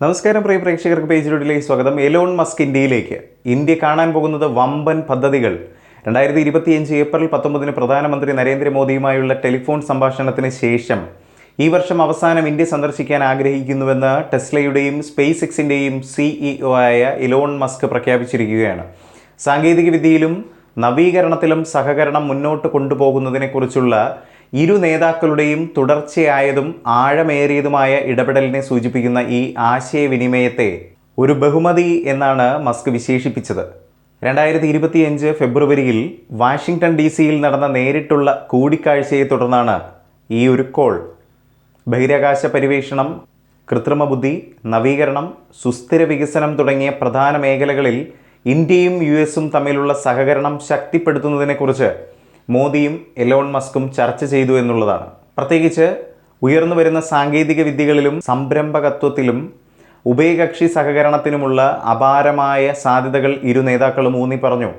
നമസ്കാരം പ്രിയ പ്രേക്ഷകർക്ക് പേജിലൂടെയിലേക്ക് സ്വാഗതം. എലോൺ മസ്ക് ഇന്ത്യയിലേക്ക്. ഇന്ത്യ കാണാൻ പോകുന്നത് വമ്പൻ പദ്ധതികൾ. രണ്ടായിരത്തി ഇരുപത്തിയഞ്ച് ഏപ്രിൽ പത്തൊമ്പതിന് പ്രധാനമന്ത്രി നരേന്ദ്രമോദിയുമായുള്ള ടെലിഫോൺ സംഭാഷണത്തിന് ശേഷം ഈ വർഷം അവസാനം ഇന്ത്യ സന്ദർശിക്കാൻ ആഗ്രഹിക്കുന്നുവെന്ന് ടെസ്ലയുടെയും സ്പേസ് എക്സിന്റെയും സിഇഒ ആയ ഇലോൺ മസ്ക് പ്രഖ്യാപിച്ചിരിക്കുകയാണ്. സാങ്കേതികവിദ്യയിലും നവീകരണത്തിലും സഹകരണം മുന്നോട്ട് കൊണ്ടുപോകുന്നതിനെക്കുറിച്ചുള്ള ഇരു നേതാക്കളുടെയും തുടർച്ചയായതും ആഴമേറിയതുമായ ഇടപെടലിനെ സൂചിപ്പിക്കുന്ന ഈ ആശയവിനിമയത്തെ ഒരു ബഹുമതി എന്നാണ് മസ്ക് വിശേഷിപ്പിച്ചത്. രണ്ടായിരത്തി ഇരുപത്തിയഞ്ച് ഫെബ്രുവരിയിൽ വാഷിംഗ്ടൺ ഡി സിയിൽ നടന്ന നേരിട്ടുള്ള കൂടിക്കാഴ്ചയെ തുടർന്നാണ് ഈ ഒരു കോൾ. ബഹിരാകാശ പരിവേഷണം കൃത്രിമ ബുദ്ധി നവീകരണം സുസ്ഥിര വികസനം തുടങ്ങിയ പ്രധാന മേഖലകളിൽ ഇന്ത്യയും യു എസും തമ്മിലുള്ള സഹകരണം ശക്തിപ്പെടുത്തുന്നതിനെക്കുറിച്ച് മോദിയും എലോൺ മസ്കും ചർച്ച ചെയ്തു എന്നുള്ളതാണ്. പ്രത്യേകിച്ച് ഉയർന്നു വരുന്ന സാങ്കേതിക വിദ്യകളിലും സംരംഭകത്വത്തിലും ഉഭയകക്ഷി സഹകരണത്തിനുമുള്ള അപാരമായ സാധ്യതകൾ ഇരു നേതാക്കളും ഊന്നി പറഞ്ഞു.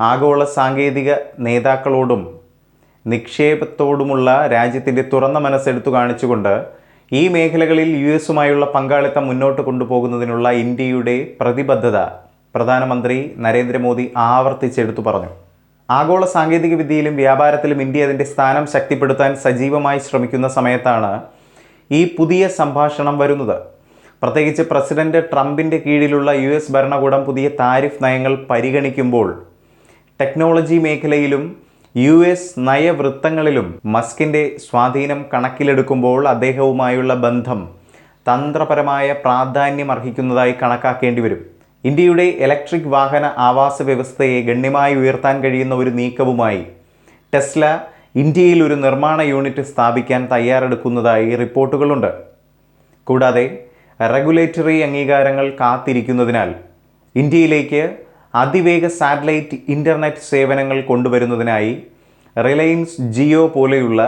ആഗോള സാങ്കേതിക നേതാക്കളോടും നിക്ഷേപത്തോടുമുള്ള രാജ്യത്തിന്റെ തുറന്ന മനസ്സെടുത്തു കാണിച്ചുകൊണ്ട് ഈ മേഖലകളിൽ യു എസുമായുള്ള പങ്കാളിത്തം മുന്നോട്ട് കൊണ്ടുപോകുന്നതിനുള്ള ഇന്ത്യയുടെ പ്രതിബദ്ധത പ്രധാനമന്ത്രി നരേന്ദ്രമോദി ആവർത്തിച്ചെടുത്തു പറഞ്ഞു. ആഗോള സാങ്കേതിക വിദ്യയിലും വ്യാപാരത്തിലും ഇന്ത്യ അതിന്റെ സ്ഥാനം ശക്തിപ്പെടുത്താൻ സജീവമായി ശ്രമിക്കുന്ന സമയത്താണ് ഈ പുതിയ സംഭാഷണം വരുന്നത്. പ്രത്യേകിച്ച് പ്രസിഡന്റ് ട്രംപിന്റെ കീഴിലുള്ള യു എസ് ഭരണകൂടം പുതിയ താരിഫ് നയങ്ങൾ പരിഗണിക്കുമ്പോൾ ടെക്നോളജി മേഖലയിലും യു എസ് നയവൃത്തങ്ങളിലും മസ്കിന്റെ സ്വാധീനം കണക്കിലെടുക്കുമ്പോൾ അദ്ദേഹവുമായുള്ള ബന്ധം തന്ത്രപരമായ പ്രാധാന്യം അർഹിക്കുന്നതായി കണക്കാക്കേണ്ടി വരും. ഇന്ത്യയുടെ ഇലക്ട്രിക് വാഹന ആവാസ വ്യവസ്ഥയെ ഗണ്യമായി ഉയർത്താൻ കഴിയുന്ന ഒരു നീക്കവുമായി ടെസ്ല ഇന്ത്യയിൽ ഒരു നിർമ്മാണ യൂണിറ്റ് സ്ഥാപിക്കാൻ തയ്യാറെടുക്കുന്നതായി റിപ്പോർട്ടുകളുണ്ട്. കൂടാതെ റെഗുലേറ്ററി അംഗീകാരങ്ങൾ കാത്തിരിക്കുന്നതിനാൽ ഇന്ത്യയിലേക്ക് അതിവേഗ സാറ്റലൈറ്റ് ഇന്റർനെറ്റ് സേവനങ്ങൾ കൊണ്ടുവരുന്നതിനായി റിലയൻസ് ജിയോ പോലെയുള്ള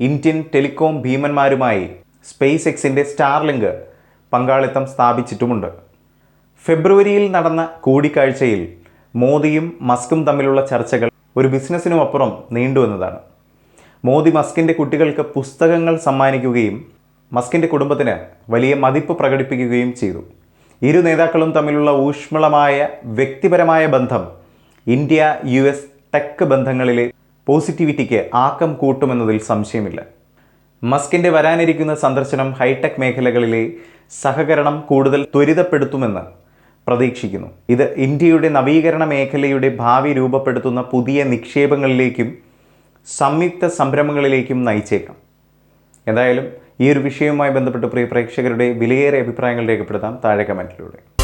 ഇന്ത്യൻ ടെലികോം ഭീമന്മാരുമായി സ്പേസ് എക്സിന്റെ സ്റ്റാർലിങ്ക് പങ്കാളിത്തം സ്ഥാപിച്ചിട്ടുമുണ്ട്. ഫെബ്രുവരിയിൽ നടന്ന കൂടിക്കാഴ്ചയിൽ മോദിയും മസ്കും തമ്മിലുള്ള ചർച്ചകൾ ഒരു ബിസിനസ്സിനും അപ്പുറം നീണ്ടുവന്നതാണ് മോദി മസ്കിന്റെ കുട്ടികൾക്ക് പുസ്തകങ്ങൾ സമ്മാനിക്കുകയും മസ്കിന്റെ കുടുംബത്തിന് വലിയ മതിപ്പ് പ്രകടിപ്പിക്കുകയും ചെയ്തു. ഇരു നേതാക്കളും തമ്മിലുള്ള ഊഷ്മളമായ വ്യക്തിപരമായ ബന്ധം ഇന്ത്യ യു എസ് ടെക് ബന്ധങ്ങളിലെ പോസിറ്റിവിറ്റിക്ക് ആക്കം കൂട്ടുമെന്നതിൽ സംശയമില്ല. മസ്കിന്റെ വരാനിരിക്കുന്ന സന്ദർശനം ഹൈടെക് മേഖലകളിലെ സഹകരണം കൂടുതൽ ത്വരിതപ്പെടുത്തുമെന്ന് പ്രതീക്ഷിക്കുന്നു. ഇത് ഇന്ത്യയുടെ നവീകരണ മേഖലയുടെ ഭാവി രൂപപ്പെടുത്തുന്ന പുതിയ നിക്ഷേപങ്ങളിലേക്കും സംയുക്ത സംരംഭങ്ങളിലേക്കും നയിച്ചേക്കാം. എന്തായാലും ഈ ഒരു വിഷയവുമായി ബന്ധപ്പെട്ട് പ്രിയ പ്രേക്ഷകരുടെ വിലയേറെ അഭിപ്രായങ്ങൾ രേഖപ്പെടുത്താം. താഴെ കമന്റിലൂടെ